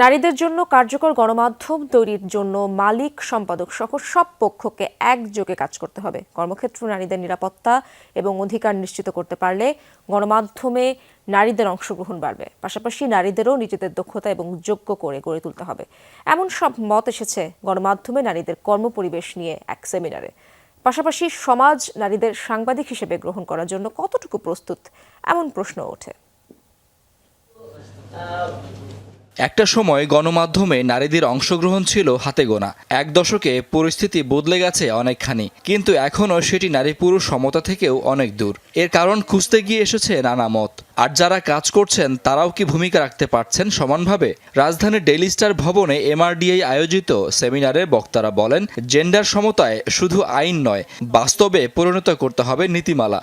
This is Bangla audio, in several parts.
নারীদের জন্য কার্যকর গণমাধ্যম তৈরির জন্য মালিক, সম্পাদক সহ সব পক্ষকে একযোগে কাজ করতে হবে। কর্মক্ষেত্র নারীদের নিরাপত্তা এবং অধিকার নিশ্চিত করতে পারলে গণমাধ্যমে নারীদের অংশগ্রহণ বাড়বে। পাশাপাশি নারীদেরও নিজেদের দক্ষতা এবং যোগ্য করে গড়ে তুলতে হবে। এমন সব মত এসেছে গণমাধ্যমে নারীদের কর্মপরিবেশ নিয়ে এক সেমিনারে। পাশাপাশি সমাজ নারীদের সাংবাদিক হিসেবে গ্রহণ করার জন্য কতটুকু প্রস্তুত, এমন প্রশ্ন ওঠে। একটা সময় গণমাধ্যমে নারীদের অংশগ্রহণ ছিল হাতে গোনা। এক দশকে পরিস্থিতি বদলে গেছে অনেকখানি, কিন্তু এখনও সেটি নারী পুরুষ সমতা থেকেও অনেক দূর। এর কারণ খুঁজতে গিয়ে এসেছে নানা মত। আর যারা কাজ করছেন, তারাও কি ভূমিকা রাখতে পারছেন সমানভাবে? রাজধানীর ডেইলি স্টার ভবনে এমআরডিআই আয়োজিত সেমিনারে বক্তারা বলেন, জেন্ডার সমতায় শুধু আইন নয়, বাস্তবে পরিণত করতে হবে নীতিমালা।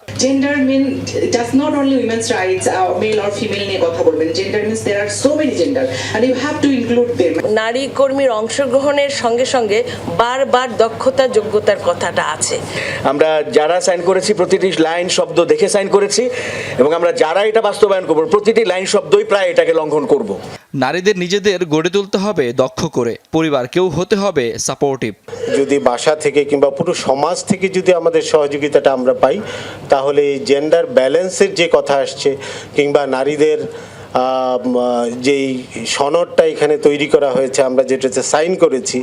Does not only women's rights or male or female নিয়ে কথা বলবেন। Means there are so many gender and you have to include them. নারী কর্মীর অংশগ্রহণের সঙ্গে সঙ্গে বারবার দক্ষতা যোগ্যতার কথাটা আছে। আমরা যারা সাইন করেছি প্রতিটি লাইন শব্দ দেখে সাইন করেছি এবং আমরা যারা এটা বাস্তবায়ন করব প্রতিটি লাইন শব্দই প্রায় এটাকে লঙ্ঘন করব। নারীদের নিজেদের গড়ে তুলতে হবে দক্ষ করে। পরিবারকেও হতে হবে সাপোর্টিভ যদি বাসা থেকে কিংবা পুরো সমাজ থেকে যদি আমাদের সহযোগিতাটা আমরা পাই তাহলে এই জেন্ডার ব্যালেন্সের যে কথা আসছে কিংবা নারীদের যেই সনদটা এখানে তৈরি করা হয়েছে, আমরা যেটাতে সাইন করেছি,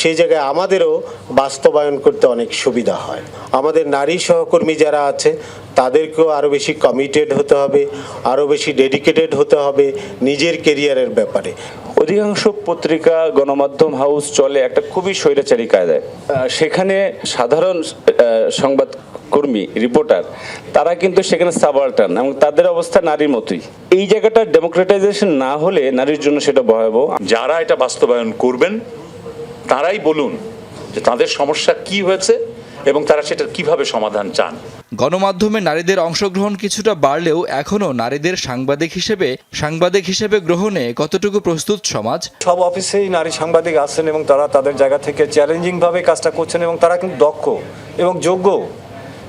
সেই জায়গায় আমাদেরও বাস্তবায়ন করতে অনেক সুবিধা হয়। আমাদের নারী সহকর্মী যারা আছে, তাদেরকেও আরও বেশি কমিটেড হতে হবে আরও বেশি ডেডিকেটেড হতে হবে নিজের কেরিয়ারের ব্যাপারে। অধিকাংশ পত্রিকা, গণমাধ্যম হাউস চলে একটা খুবই স্বৈরাচারী কায়দায়। সেখানে সাধারণ সংবাদ কর্মী রিপোর্টার তারা কিন্তু সেখানে সাবাল্টান এবং তাদের অবস্থা নারীর মতোই। এই জায়গাটা ডেমোক্রেটাইজেশন না হলে নারীর জন্য সেটা ভয়াবহ। যারা এটা বাস্তবায়ন করবেন তারাই বলুন যে তাদের সমস্যা কি হয়েছে এবং তারা সেটার কীভাবে সমাধান চান। গণমাধ্যমে নারীদের অংশগ্রহণ কিছুটা বাড়লেও এখনও নারীদের সাংবাদিক হিসেবে সাংবাদিক হিসেবে গ্রহণে কতটুকু প্রস্তুত সমাজ? সব অফিসেই নারী সাংবাদিক আছেন এবং তারা তাদের জায়গা থেকে চ্যালেঞ্জিংভাবে কাজটা করছেন এবং তারা কিন্তু দক্ষ এবং যোগ্য।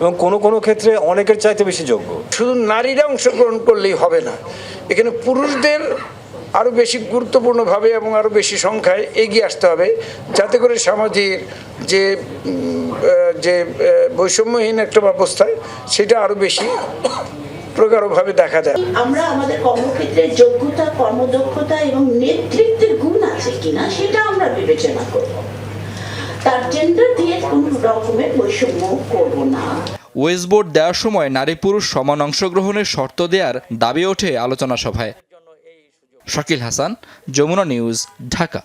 এবং কোনো কোনো ক্ষেত্রে অনেকের চাইতে বেশি যোগ্য। শুধু নারীরা অংশগ্রহণ করলেই হবে না। এখানে পুরুষদের আরও বেশি গুরুত্বপূর্ণভাবে এবং আরও বেশি সংখ্যায় এগিয়ে আসতে হবে। যাতে করে সমাজের যে যে বৈষম্যহীন একটা ব্যবস্থা সেটা আরও বেশি প্রগাঢ়ভাবে দেখা যায়। আমরা আমাদের কর্মক্ষেত্রে যোগ্যতা কর্মদক্ষতা এবং নেতৃত্বের গুণ আছে কিনা সেটা আমরা বিবেচনা করব। তার জেন্ডার দিয়ে কোনো রকমের বৈষম্য করব না। দেওয়ার সময় নারী পুরুষ সমান অংশগ্রহণের শর্ত দেওয়ার দাবি ওঠে আলোচনা সভায়। শাকিল হাসান, যমুনা নিউজ, ঢাকা।